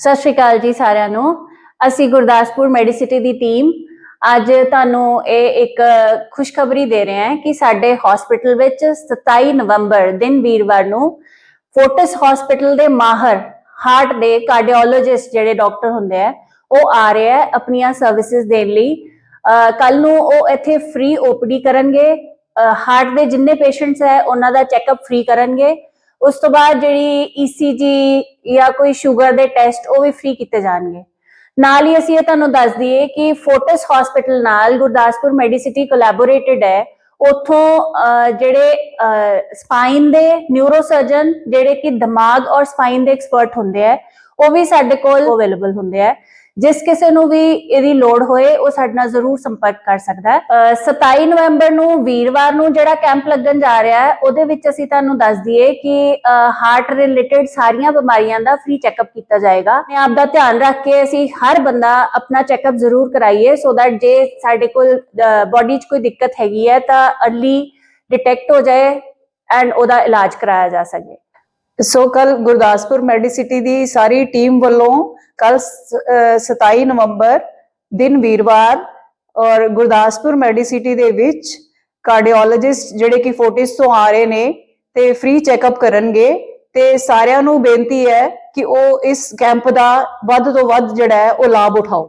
ਸਤਿ ਸ਼੍ਰੀ ਅਕਾਲ ਜੀ ਸਾਰਿਆਂ ਨੂੰ। ਅਸੀਂ ਗੁਰਦਾਸਪੁਰ ਮੈਡੀਸਿਟੀ ਦੀ ਟੀਮ ਅੱਜ ਤੁਹਾਨੂੰ ਇਹ ਇੱਕ ਖੁਸ਼ਖਬਰੀ ਦੇ ਰਹੇ ਹਾਂ ਕਿ ਸਾਡੇ ਹਸਪੀਟਲ ਵਿੱਚ 27 ਨਵੰਬਰ ਦਿਨ ਵੀਰਵਾਰ ਨੂੰ ਫੋਰਟਿਸ ਹਸਪੀਟਲ ਦੇ ਮਾਹਰ ਹਾਰਟ ਦੇ ਕਾਰਡੀਓਲੋਜਿਸਟ ਜਿਹੜੇ ਡਾਕਟਰ ਹੁੰਦੇ ਆ, ਉਹ ਆ ਰਹੇ ਆ ਆਪਣੀਆਂ ਸਰਵਿਸਿਜ਼ ਦੇਣ ਲਈ। ਕੱਲ ਨੂੰ ਉਹ ਇੱਥੇ ਫ੍ਰੀ ਓਪੀਡੀ ਕਰਨਗੇ। ਹਾਰਟ ਦੇ ਜਿੰਨੇ ਪੇਸ਼ੈਂਟਸ ਹੈ, ਉਹਨਾਂ ਦਾ ਚੈੱਕਅਪ ਫ੍ਰੀ ਕਰਨਗੇ। ਉਸ ਤੋਂ ਬਾਅਦ ਜਿਹੜੀ ECG ਜਾਂ ਕੋਈ ਸ਼ੂਗਰ ਦੇ ਟੈਸਟ ਉਹ ਵੀ ਫ੍ਰੀ ਕੀਤੇ ਜਾਣਗੇ। ਨਾਲ ਹੀ ਅਸੀਂ ਇਹ ਤੁਹਾਨੂੰ ਦੱਸ ਦਈਏ ਕਿ ਫੋਟਸ ਹਸਪੀਟਲ ਨਾਲ ਗੁਰਦਾਸਪੁਰ ਮੈਡੀਸਿਟੀ ਕੋਲੈਬੋਰੇਟਡ ਹੈ। ਉਥੋਂ ਜਿਹੜੇ ਸਪਾਈਨ ਦੇ ਨਿਊਰੋ ਸਰਜਨ ਜਿਹੜੇ ਕਿ ਦਿਮਾਗ ਔਰ ਸਪਾਈਨ ਦੇ ਐਕਸਪਰਟ ਹੁੰਦੇ ਆ ਉਹ ਵੀ ਸਾਡੇ ਕੋਲ ਅਵੇਲੇਬਲ ਹੁੰਦੇ ਆ ਜਿਸ ਕਿਸੇ ਨੂੰ ਵੀ ਇਹਦੀ ਲੋੜ ਹੋਏ, ਉਹ ਸਾਡੇ ਨਾਲ ਜ਼ਰੂਰ ਸੰਪਰਕ ਕਰ ਸਕਦਾ ਹੈ। 27 ਨਵੰਬਰ ਨੂੰ ਵੀਰਵਾਰ ਨੂੰ ਜਿਹੜਾ ਕੈਂਪ ਲੱਗਣ ਜਾ ਰਿਹਾ ਹੈ, ਉਹਦੇ ਵਿੱਚ ਅਸੀਂ ਤੁਹਾਨੂੰ ਦੱਸ ਦਈਏ ਕਿ ਹਾਰਟ ਰਿਲੇਟਡ ਸਾਰੀਆਂ ਬਿਮਾਰੀਆਂ ਦਾ ਫ੍ਰੀ ਚੈੱਕਅਪ ਕੀਤਾ ਜਾਏਗਾ। ਮੈਂ ਆਪ ਦਾ ਧਿਆਨ ਰੱਖ ਕੇ ਅਸੀਂ ਹਰ ਬੰਦਾ ਆਪਣਾ ਚੈੱਕਅਪ ਜ਼ਰੂਰ ਕਰਾਈਏ ਸੋ ਦੈਟ ਜੇ ਸਾਡੇ ਕੋਲ ਬਾਡੀ 'ਚ ਕੋਈ ਦਿੱਕਤ ਹੈਗੀ ਹੈ, ਤਾਂ ਅਰਲੀ ਡਿਟੈਕਟ ਹੋ ਜਾਏ ਐਂਡ ਉਹਦਾ ਇਲਾਜ ਕਰਾਇਆ ਜਾ ਸਕੇ। ਸੋ ਕੱਲ ਗੁਰਦਾਸਪੁਰ ਮੈਡੀਸਿਟੀ ਦੀ ਸਾਰੀ ਟੀਮ ਵੱਲੋਂ ਕੱਲ 27 ਨਵੰਬਰ ਦਿਨ ਵੀਰਵਾਰ ਔਰ ਗੁਰਦਾਸਪੁਰ ਮੈਡੀਸਿਟੀ ਦੇ ਵਿੱਚ ਕਾਰਡੀਓਲੋਜਿਸਟ ਜਿਹੜੇ ਕਿ ਫੋਰਟਿਸ ਤੋਂ ਆ ਰਹੇ ਨੇ ਤੇ ਫ੍ਰੀ ਚੈੱਕਅਪ ਕਰਨਗੇ ਤੇ ਸਾਰਿਆਂ ਨੂੰ ਬੇਨਤੀ ਹੈ ਕਿ ਉਹ ਇਸ ਕੈਂਪ ਦਾ ਵੱਧ ਤੋਂ ਵੱਧ ਜਿਹੜਾ ਹੈ ਉਹ ਲਾਭ ਉਠਾਓ।